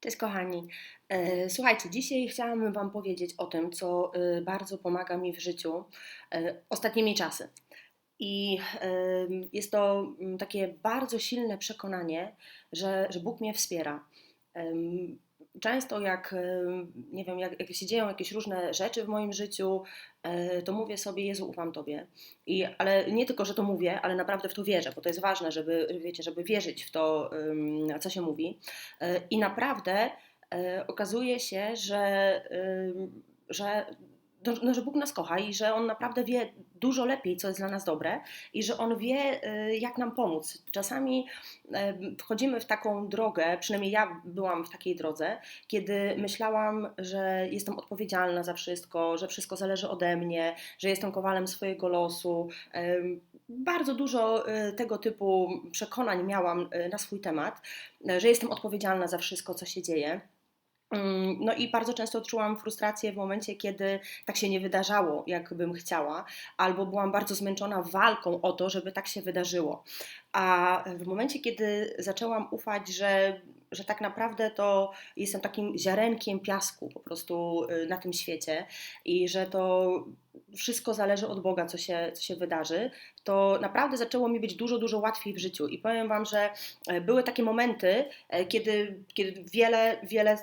Cześć kochani. E, Słuchajcie, dzisiaj chciałabym Wam powiedzieć o tym, co e, bardzo pomaga mi w życiu e, ostatnimi czasy. I jest to takie bardzo silne przekonanie, że, że Bóg mnie wspiera. Często jak, em, nie wiem, jak, jak się dzieją jakieś różne rzeczy w moim życiu, e, to mówię sobie, Jezu, ufam Tobie. I, ale nie tylko, że to mówię, ale naprawdę w to wierzę, bo to jest ważne, żeby, wiecie, żeby wierzyć w to, co się mówi. E, I naprawdę e, okazuje się, że, że, no, że Bóg nas kocha i że On naprawdę wie dużo lepiej, co jest dla nas dobre i że On wie, e, jak nam pomóc. Czasami wchodzimy w taką drogę, przynajmniej ja byłam w takiej drodze, kiedy myślałam, że jestem odpowiedzialna za wszystko, że wszystko zależy ode mnie, że jestem kowalem swojego losu. Bardzo dużo e, tego typu przekonań miałam e, na swój temat, że jestem odpowiedzialna za wszystko, co się dzieje. Mm, No i bardzo często odczułam frustrację w momencie, kiedy tak się nie wydarzało, jak bym chciała, albo byłam bardzo zmęczona walką o to, żeby tak się wydarzyło. A w momencie, kiedy zaczęłam ufać, że, że tak naprawdę to jestem takim ziarenkiem piasku po prostu y, na tym świecie i że to wszystko zależy od Boga, co się, co się wydarzy, to naprawdę zaczęło mi być dużo, dużo łatwiej w życiu. I powiem Wam, że e, były takie momenty, e, kiedy, kiedy wiele, wiele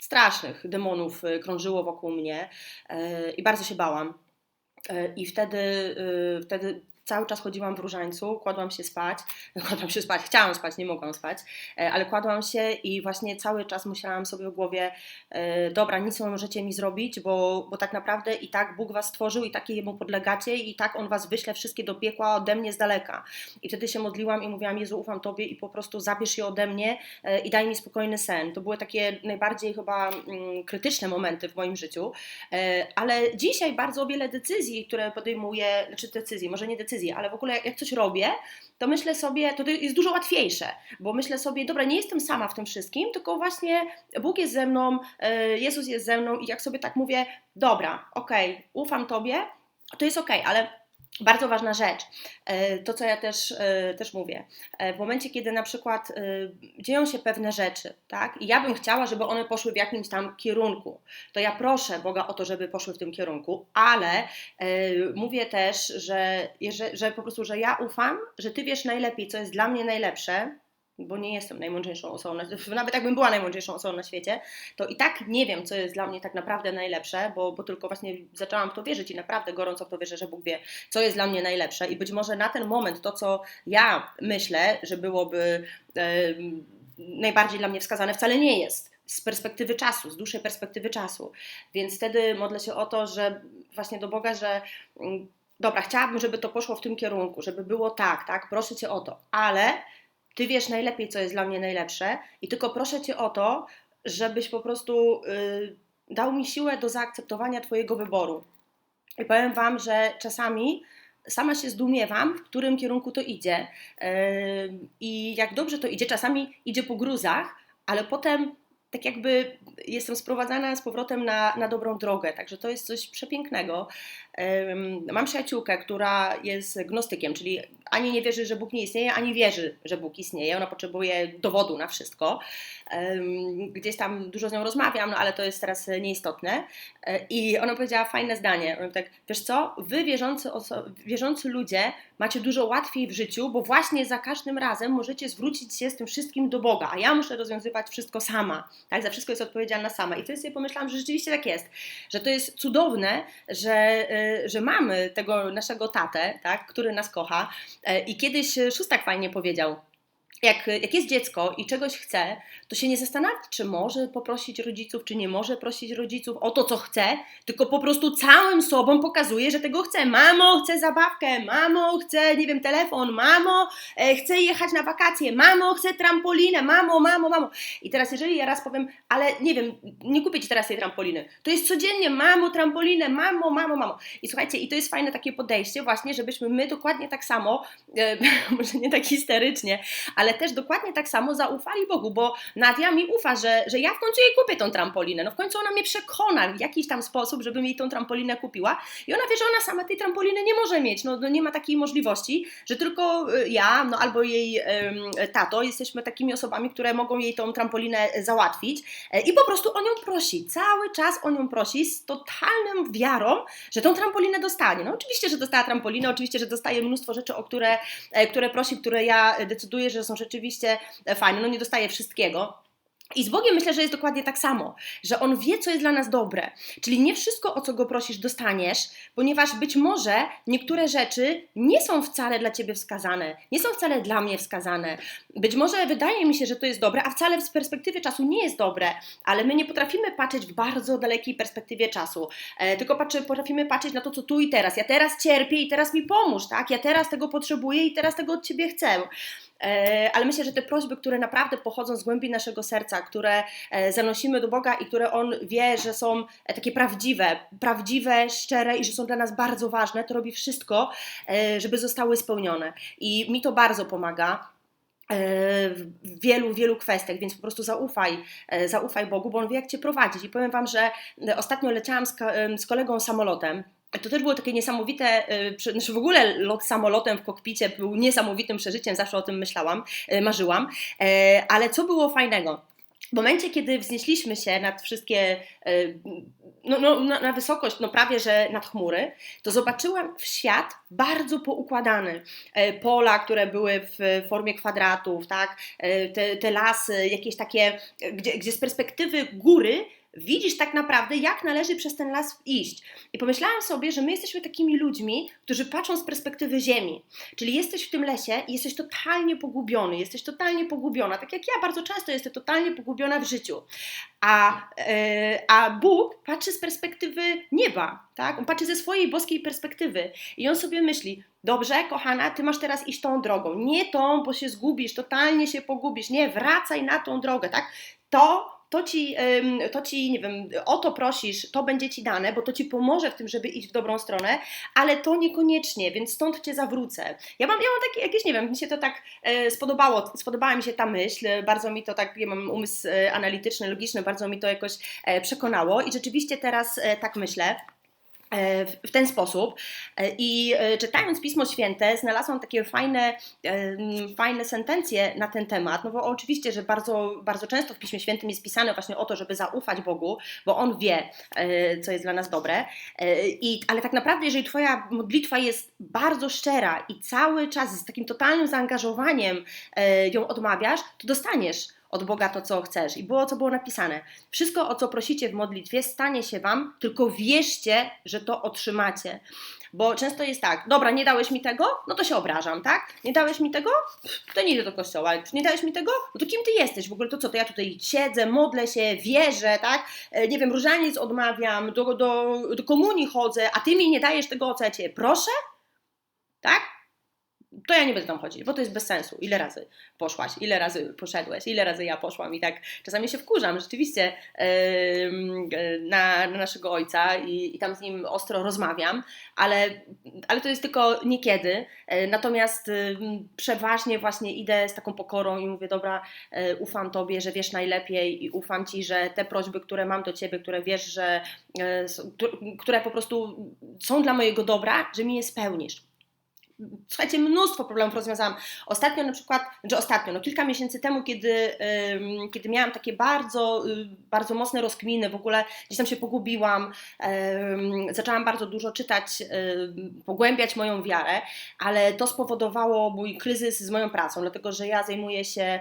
strasznych demonów e, krążyło wokół mnie e, i bardzo się bałam. E, I wtedy, wtedy cały czas chodziłam w różańcu, kładłam się spać, kładłam się spać, chciałam spać, nie mogłam spać, e, ale kładłam się i właśnie cały czas musiałam sobie w głowie, e, dobra, nic nie możecie mi zrobić, bo, bo tak naprawdę i tak Bóg was stworzył i takie Jemu podlegacie i tak On was wyśle wszystkie do piekła ode mnie z daleka. I wtedy się modliłam i mówiłam, Jezu, ufam Tobie i po prostu zabierz je ode mnie e, i daj mi spokojny sen. To były takie najbardziej chyba mm, krytyczne momenty w moim życiu, ale dzisiaj bardzo wiele decyzji, które podejmuję, znaczy decyzji, może nie decyzji, ale w ogóle jak, coś robię, to myślę sobie, to jest dużo łatwiejsze, bo myślę sobie, dobra, nie jestem sama w tym wszystkim, tylko właśnie Bóg jest ze mną, e, Jezus jest ze mną i jak sobie tak mówię, dobra, okej, ufam Tobie, to jest okej, ale bardzo ważna rzecz, e, to co ja też, e, też mówię, E, w momencie, kiedy na przykład dzieją się pewne rzeczy, tak, i ja bym chciała, żeby one poszły w jakimś tam kierunku, to ja proszę Boga o to, żeby poszły w tym kierunku, ale mówię też, że, że, że po prostu, że ja ufam, że Ty wiesz najlepiej, co jest dla mnie najlepsze, bo nie jestem najmądrzejszą osobą, na, nawet jakbym była najmądrzejszą osobą na świecie, to i tak nie wiem, co jest dla mnie tak naprawdę najlepsze, bo, bo tylko właśnie zaczęłam w to wierzyć i naprawdę gorąco w to wierzę, że Bóg wie, co jest dla mnie najlepsze i być może na ten moment to, co ja myślę, że byłoby e, najbardziej dla mnie wskazane, wcale nie jest z perspektywy czasu, z dłuższej perspektywy czasu. Więc wtedy modlę się o to, że właśnie do Boga, że mm, dobra, chciałabym, żeby to poszło w tym kierunku, żeby było tak, tak, proszę Cię o to, ale Ty wiesz najlepiej, co jest dla mnie najlepsze i tylko proszę Cię o to, żebyś po prostu y, dał mi siłę do zaakceptowania Twojego wyboru. I powiem Wam, że czasami sama się zdumiewam, w którym kierunku to idzie. Yy, I jak dobrze to idzie, czasami idzie po gruzach, ale potem tak jakby jestem sprowadzana z powrotem na, na dobrą drogę, także to jest coś przepięknego. Mam przyjaciółkę, która jest gnostykiem, czyli ani nie wierzy, że Bóg nie istnieje, ani wierzy, że Bóg istnieje. Ona potrzebuje dowodu na wszystko. Gdzieś tam dużo z nią rozmawiam, no ale to jest teraz nieistotne. E, I ona powiedziała fajne zdanie. Tak, wiesz co, wy wierzący, wierzący ludzie macie dużo łatwiej w życiu, bo właśnie za każdym razem możecie zwrócić się z tym wszystkim do Boga, a ja muszę rozwiązywać wszystko sama. Tak, za wszystko jest odpowiedzialna sama. I wtedy sobie pomyślałam, że rzeczywiście tak jest, że to jest cudowne, że, y, że mamy tego naszego tatę, tak, który nas kocha. E, I kiedyś Szóstak fajnie powiedział, jak, jak jest dziecko i czegoś chce, to się nie zastanawia, czy może poprosić rodziców, czy nie może prosić rodziców o to, co chce, tylko po prostu całym sobą pokazuje, że tego chce. Mamo, chcę zabawkę, mamo, chcę, nie wiem, telefon, mamo, e, chcę jechać na wakacje, mamo, chcę trampolinę, mamo, mamo, mamo. I teraz, jeżeli ja raz powiem, ale nie wiem, nie kupię ci teraz tej trampoliny, to jest codziennie, mamo, trampolinę, mamo, mamo, mamo. I słuchajcie, i to jest fajne takie podejście, właśnie, żebyśmy my dokładnie tak samo, e, może nie tak histerycznie, ale ale też dokładnie tak samo zaufali Bogu, bo Nadia mi ufa, że, że ja w końcu jej kupię tą trampolinę. No w końcu ona mnie przekona w jakiś tam sposób, żebym jej tą trampolinę kupiła. I ona wie, że ona sama tej trampoliny nie może mieć. No, no nie ma takiej możliwości, że tylko y, ja, no albo jej tato jesteśmy takimi osobami, które mogą jej tą trampolinę załatwić e, i po prostu o nią prosi. Cały czas o nią prosi z totalną wiarą, że tą trampolinę dostanie. No oczywiście, że dostała trampolinę, oczywiście, że dostaje mnóstwo rzeczy, o które, e, które prosi, które ja decyduję, że są rzeczywiście fajne. No nie dostaje wszystkiego. I z Bogiem myślę, że jest dokładnie tak samo, że On wie, co jest dla nas dobre. Czyli nie wszystko, o co Go prosisz, dostaniesz, ponieważ być może niektóre rzeczy nie są wcale dla Ciebie wskazane, nie są wcale dla mnie wskazane. Być może wydaje mi się, że to jest dobre, a wcale z perspektywy czasu nie jest dobre, ale my nie potrafimy patrzeć w bardzo dalekiej perspektywie czasu, e, tylko patrzy, potrafimy patrzeć na to, co tu i teraz. Ja teraz cierpię i teraz mi pomóż, tak? Ja teraz tego potrzebuję i teraz tego od Ciebie chcę. E, ale myślę, że te prośby, które naprawdę pochodzą z głębi naszego serca, które e, zanosimy do Boga i które On wie, że są e, takie prawdziwe, prawdziwe, szczere i że są dla nas bardzo ważne, to robi wszystko, żeby zostały spełnione. I mi to bardzo pomaga w wielu, wielu kwestiach, więc po prostu zaufaj, zaufaj Bogu, bo On wie, jak Cię prowadzić. I powiem Wam, że ostatnio leciałam z, z kolegą samolotem to też było takie niesamowite, znaczy w ogóle lot samolotem w kokpicie był niesamowitym przeżyciem, zawsze o tym myślałam, marzyłam, e, ale co było fajnego? W momencie, kiedy wznieśliśmy się nad wszystkie, y, no, no, na wysokość, no prawie że nad chmury, to zobaczyłam w świat bardzo poukładany. E, pola, które były w formie kwadratów, tak? E, te, te lasy, jakieś takie, gdzie, gdzie z perspektywy góry widzisz tak naprawdę, jak należy przez ten las iść. I pomyślałam sobie, że my jesteśmy takimi ludźmi, którzy patrzą z perspektywy Ziemi. Czyli jesteś w tym lesie i jesteś totalnie pogubiony, jesteś totalnie pogubiona, tak jak ja bardzo często jestem totalnie pogubiona w życiu. A, yy, a Bóg patrzy z perspektywy nieba, tak? On patrzy ze swojej boskiej perspektywy i on sobie myśli, dobrze, kochana, ty masz teraz iść tą drogą, nie tą, bo się zgubisz, totalnie się pogubisz, nie, wracaj na tą drogę, tak? To to ci, to ci, nie wiem, o to prosisz, to będzie ci dane, bo to ci pomoże w tym, żeby iść w dobrą stronę, ale to niekoniecznie, więc stąd cię zawrócę. Ja mam, ja mam takie jakieś, nie wiem, mi się to tak e, spodobało, spodobała mi się ta myśl, bardzo mi to tak, ja mam umysł e, analityczny, logiczny, bardzo mi to jakoś e, przekonało i rzeczywiście teraz tak myślę. E, w ten sposób. E, I e, czytając Pismo Święte, znalazłam takie fajne, fajne sentencje na ten temat. No bo oczywiście, że bardzo, bardzo często w Piśmie Świętym jest pisane właśnie o to, żeby zaufać Bogu, bo On wie, co jest dla nas dobre. I, ale tak naprawdę, jeżeli Twoja modlitwa jest bardzo szczera i cały czas z takim totalnym zaangażowaniem ją odmawiasz, to dostaniesz od Boga to, co chcesz. I było, co było napisane. Wszystko, o co prosicie w modlitwie, stanie się Wam, tylko wierzcie, że to otrzymacie. Bo często jest tak, dobra, nie dałeś mi tego, no to się obrażam, tak? Nie dałeś mi tego, to nie idę do kościoła. Nie dałeś mi tego, no to kim ty jesteś? W ogóle to co, to ja tutaj siedzę, modlę się, wierzę, tak? E, nie wiem, różaniec odmawiam, do, do, do komunii chodzę, a ty mi nie dajesz tego, o co ja cię proszę? Tak? To ja nie będę tam chodzić, bo to jest bez sensu. Ile razy poszłaś, ile razy poszedłeś, ile razy ja poszłam? I tak czasami się wkurzam. Rzeczywiście na, na, naszego ojca i, i, tam z nim ostro rozmawiam, ale, ale to jest tylko niekiedy. Yy, natomiast przeważnie właśnie idę z taką pokorą i mówię, dobra, e, ufam Tobie, że wiesz najlepiej i ufam Ci, że te prośby, które mam do Ciebie, które wiesz, że e, które po prostu są dla mojego dobra, że mi je spełnisz słuchajcie, mnóstwo problemów rozwiązałam. Ostatnio na przykład, że ostatnio, no kilka miesięcy temu, kiedy, kiedy miałam takie bardzo, y, bardzo mocne rozkminy, w ogóle gdzieś tam się pogubiłam, zaczęłam bardzo dużo czytać, pogłębiać moją wiarę, ale to spowodowało mój kryzys z moją pracą, dlatego że ja zajmuję się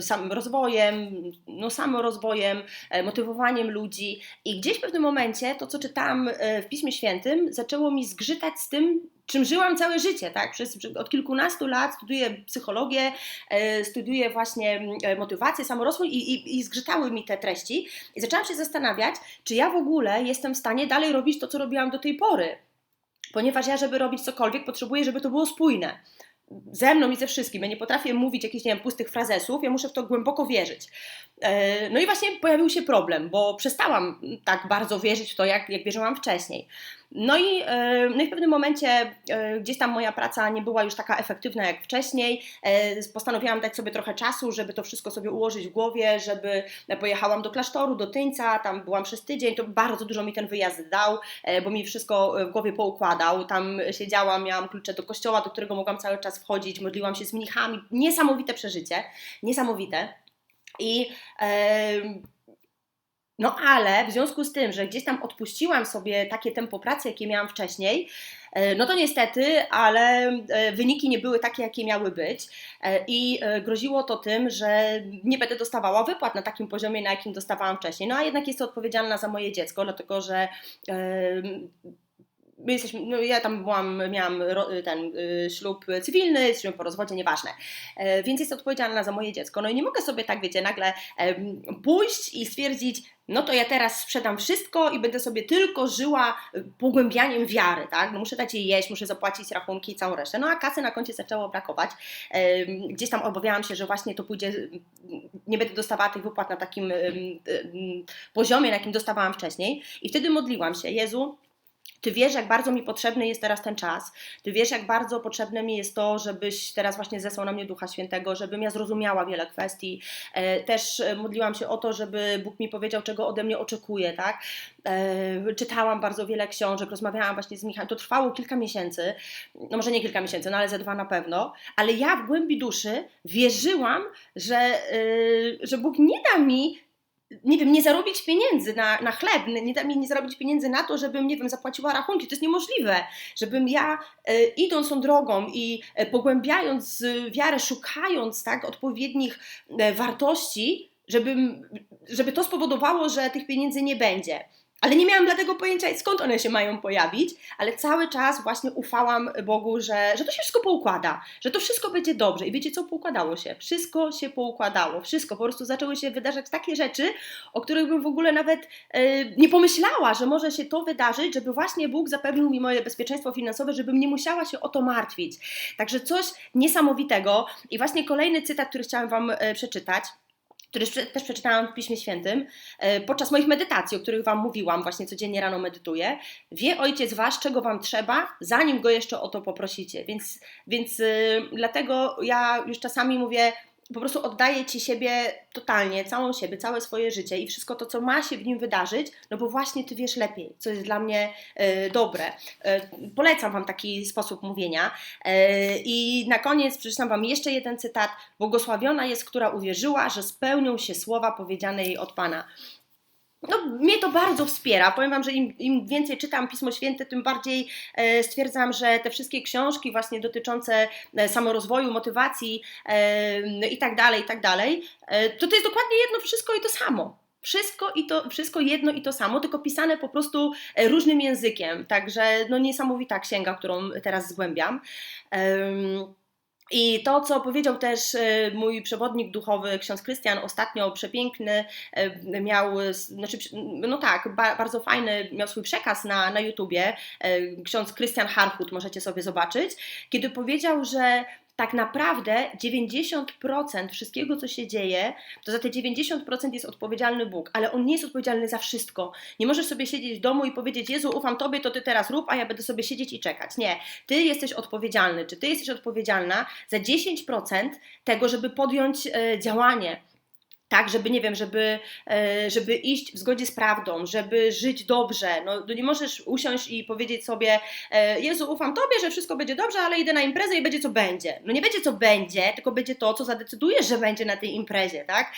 samym rozwojem, no samorozwojem, e, motywowaniem ludzi i gdzieś w pewnym momencie to, co czytałam e, w Piśmie Świętym, zaczęło mi zgrzytać z tym, czym żyłam całe życie, tak? Przez, od kilkunastu lat studiuję psychologię, e, studiuję właśnie motywację, samorozwój i, i, i zgrzytały mi te treści i zaczęłam się zastanawiać, czy ja w ogóle jestem w stanie dalej robić to, co robiłam do tej pory. Ponieważ ja, żeby robić cokolwiek, potrzebuję, żeby to było spójne ze mną i ze wszystkim. Ja nie potrafię mówić jakichś, nie wiem, pustych frazesów, ja muszę w to głęboko wierzyć. E, no i właśnie pojawił się problem, bo przestałam tak bardzo wierzyć w to, jak, jak wierzyłam wcześniej. No i, e, no i w pewnym momencie e, gdzieś tam moja praca nie była już taka efektywna jak wcześniej. Postanowiłam dać sobie trochę czasu, żeby to wszystko sobie ułożyć w głowie, żeby pojechałam do klasztoru, do Tyńca, tam byłam przez tydzień, to bardzo dużo mi ten wyjazd dał, bo mi wszystko w głowie poukładał. Tam siedziałam, miałam klucze do kościoła, do którego mogłam cały czas wchodzić, modliłam się z mnichami. Niesamowite przeżycie, niesamowite. I no ale w związku z tym, że gdzieś tam odpuściłam sobie takie tempo pracy, jakie miałam wcześniej, e, no to niestety, ale e, wyniki nie były takie, jakie miały być e, i groziło to tym, że nie będę dostawała wypłat na takim poziomie, na jakim dostawałam wcześniej. No a jednak jest to odpowiedzialna za moje dziecko, dlatego że my jesteśmy, no ja tam byłam, miałam ten y, ślub cywilny, ślub po rozwodzie, nieważne. E, więc jest odpowiedzialna za moje dziecko. No i nie mogę sobie tak, wiecie, nagle pójść i stwierdzić, no to ja teraz sprzedam wszystko i będę sobie tylko żyła pogłębianiem wiary, tak? No muszę dać jej jeść, muszę zapłacić rachunki i całą resztę. No a kasy na koncie zaczęło brakować. Gdzieś tam obawiałam się, że właśnie to pójdzie, nie będę dostawała tych wypłat na takim poziomie, na jakim dostawałam wcześniej. I wtedy modliłam się, Jezu, ty wiesz, jak bardzo mi potrzebny jest teraz ten czas. Ty wiesz, jak bardzo potrzebne mi jest to, żebyś teraz właśnie zesłał na mnie Ducha Świętego, żebym ja zrozumiała wiele kwestii. E, też e, modliłam się o to, żeby Bóg mi powiedział, czego ode mnie oczekuje, tak? E, czytałam bardzo wiele książek, rozmawiałam właśnie z Michałem. To trwało kilka miesięcy, no może nie kilka miesięcy, no ale ze dwa na pewno, ale ja w głębi duszy wierzyłam, że, że Bóg nie da mi nie wiem, nie zarobić pieniędzy na, na chleb, nie nie zarobić pieniędzy na to, żebym, nie wiem, zapłaciła rachunki. To jest niemożliwe, żebym ja e, idąc tą drogą i e, pogłębiając wiarę, szukając tak odpowiednich e, wartości, żebym, żeby to spowodowało, że tych pieniędzy nie będzie. Ale nie miałam dlatego pojęcia, skąd one się mają pojawić, ale cały czas właśnie ufałam Bogu, że, że to się wszystko poukłada, że to wszystko będzie dobrze. I wiecie co? Poukładało się. Wszystko się poukładało. Wszystko. Po prostu zaczęły się wydarzać takie rzeczy, o których bym w ogóle nawet e, nie pomyślała, że może się to wydarzyć, żeby właśnie Bóg zapewnił mi moje bezpieczeństwo finansowe, żebym nie musiała się o to martwić. Także coś niesamowitego. I właśnie kolejny cytat, który chciałam Wam e, przeczytać który też przeczytałam w Piśmie Świętym, e, podczas moich medytacji, o których Wam mówiłam, właśnie codziennie rano medytuję, wie Ojciec Wasz, czego Wam trzeba, zanim Go jeszcze o to poprosicie. Więc, więc yy, dlatego ja już czasami mówię, po prostu oddaje Ci siebie totalnie, całą siebie, całe swoje życie i wszystko to, co ma się w nim wydarzyć, no bo właśnie Ty wiesz lepiej, co jest dla mnie y, dobre. Y, polecam Wam taki sposób mówienia. Y, I na koniec przeczytam Wam jeszcze jeden cytat. Błogosławiona jest, która uwierzyła, że spełnią się słowa powiedziane jej od Pana no, mnie to bardzo wspiera. Powiem Wam, że im, im więcej czytam Pismo Święte, tym bardziej e, stwierdzam, że te wszystkie książki właśnie dotyczące e, samorozwoju, motywacji e, i tak dalej, i tak dalej, e, to to jest dokładnie jedno wszystko i to samo. Wszystko, i to, wszystko jedno i to samo, tylko pisane po prostu e, różnym językiem. Także no, niesamowita księga, którą teraz zgłębiam. I to, co powiedział też e, mój przewodnik duchowy, ksiądz Krystian, ostatnio przepiękny, e, miał, znaczy, no tak, bardzo fajny, miał swój przekaz na, na YouTubie, e, ksiądz Krystian Harchut, możecie sobie zobaczyć, kiedy powiedział, że tak naprawdę 90% wszystkiego, co się dzieje, to za te 90% jest odpowiedzialny Bóg, ale On nie jest odpowiedzialny za wszystko. Nie możesz sobie siedzieć w domu i powiedzieć, Jezu, ufam Tobie, to Ty teraz rób, a ja będę sobie siedzieć i czekać. Nie, Ty jesteś odpowiedzialny, czy Ty jesteś odpowiedzialna za 10% tego, żeby podjąć e, działanie tak, żeby, nie wiem, żeby, e, żeby iść w zgodzie z prawdą, żeby żyć dobrze. No, no, nie możesz usiąść i powiedzieć sobie, e, Jezu, ufam Tobie, że wszystko będzie dobrze, ale idę na imprezę i będzie co będzie. No nie będzie co będzie, tylko będzie to, co zadecydujesz, że będzie na tej imprezie, tak?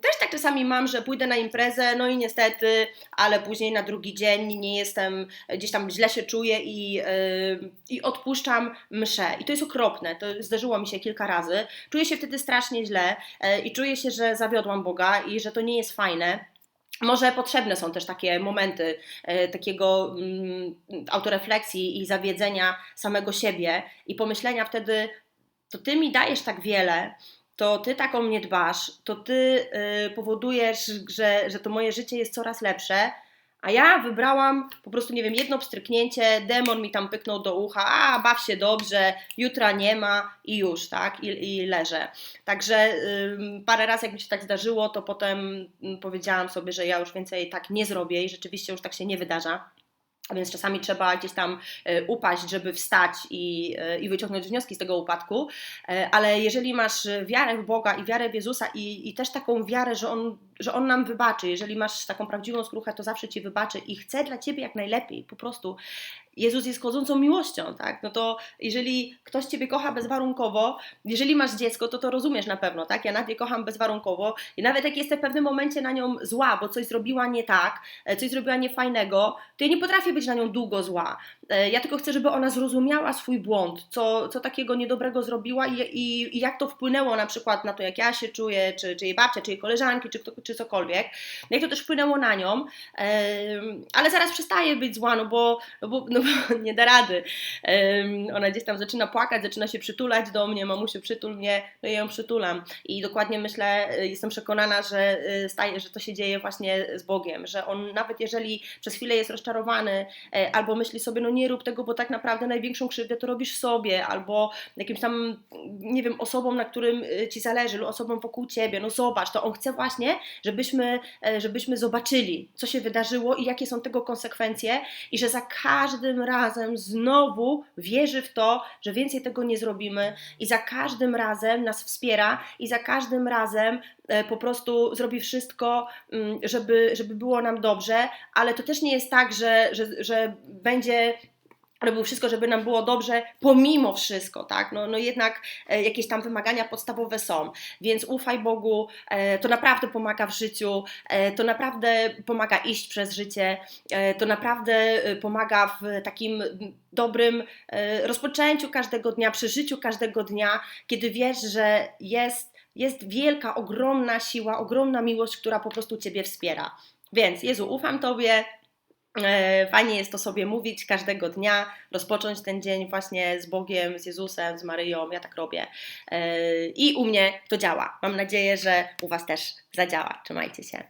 Też tak czasami mam, że pójdę na imprezę, no i niestety, ale później na drugi dzień nie jestem, gdzieś tam źle się czuję i, i odpuszczam mszę. I to jest okropne, to zdarzyło mi się kilka razy. Czuję się wtedy strasznie źle e, i czuję się, że zawiodłam Boga i że to nie jest fajne. Może potrzebne są też takie momenty e, takiego mm, autorefleksji i zawiedzenia samego siebie i pomyślenia wtedy, to ty mi dajesz tak wiele, to ty tak o mnie dbasz, to ty y, powodujesz, że, że to moje życie jest coraz lepsze, A ja wybrałam po prostu, nie wiem, jedno pstryknięcie, demon mi tam pyknął do ucha, a baw się dobrze, jutra nie ma i już, tak, i, i leżę. Także parę razy jak mi się tak zdarzyło, to potem ym, powiedziałam sobie, że ja już więcej tak nie zrobię i rzeczywiście już tak się nie wydarza. A więc czasami trzeba gdzieś tam e, upaść, żeby wstać i, e, i wyciągnąć wnioski z tego upadku, E, ale jeżeli masz wiarę w Boga i wiarę w Jezusa i, i też taką wiarę, że on, że on nam wybaczy, jeżeli masz taką prawdziwą skruchę, to zawsze Ci wybaczy i chce dla Ciebie jak najlepiej, po prostu Jezus jest chodzącą miłością, tak? No to jeżeli ktoś Ciebie kocha bezwarunkowo, jeżeli masz dziecko, to to rozumiesz na pewno, tak? Ja Nadię kocham bezwarunkowo i nawet jak jestem w pewnym momencie na nią zła, bo coś zrobiła nie tak, e, coś zrobiła niefajnego, to ja nie potrafię być na nią długo zła. E, Ja tylko chcę, żeby ona zrozumiała swój błąd, co, co takiego niedobrego zrobiła i, i, i jak to wpłynęło na przykład na to, jak ja się czuję, czy, czy jej babcia, czy jej koleżanki, czy, czy cokolwiek, jak to też wpłynęło na nią, ale zaraz przestaje być zła, no bo, no bo, no bo nie da rady. Ona gdzieś tam zaczyna płakać, zaczyna się przytulać do mnie, mamusiu przytul mnie, no i ją przytulam. I dokładnie myślę, e, jestem przekonana, że, e, staje, że to się dzieje właśnie z Bogiem, że On nawet jeżeli przez chwilę jest rozczarowany, albo myśli sobie, no nie rób tego, bo tak naprawdę największą krzywdę to robisz sobie, albo jakimś tam, nie wiem, osobom, na którym e, Ci zależy, lub osobom wokół Ciebie, no zobacz, to On chce właśnie, żebyśmy, e, żebyśmy zobaczyli, co się wydarzyło i jakie są tego konsekwencje i że za każdym razem znowu wierzy w to, że więcej tego nie zrobimy i za każdym razem nas wspiera i za każdym razem e, po prostu zrobi wszystko, mm, żeby, żeby było nam dobrze, ale to też nie jest tak, że, że, że będzie robił wszystko, żeby nam było dobrze, pomimo wszystko, tak? No, no jednak e, jakieś tam wymagania podstawowe są, więc ufaj Bogu, e, to naprawdę pomaga w życiu, e, to naprawdę pomaga iść przez życie, to naprawdę pomaga w takim dobrym rozpoczęciu każdego dnia, przeżyciu każdego dnia, kiedy wiesz, że jest, jest wielka, ogromna siła, ogromna miłość, która po prostu Ciebie wspiera. Więc Jezu, ufam Tobie, Fajnie jest to sobie mówić każdego dnia, rozpocząć ten dzień właśnie z Bogiem, z Jezusem, z Maryją. Ja tak robię. E, I u mnie to działa. Mam nadzieję, że u Was też zadziała. Trzymajcie się.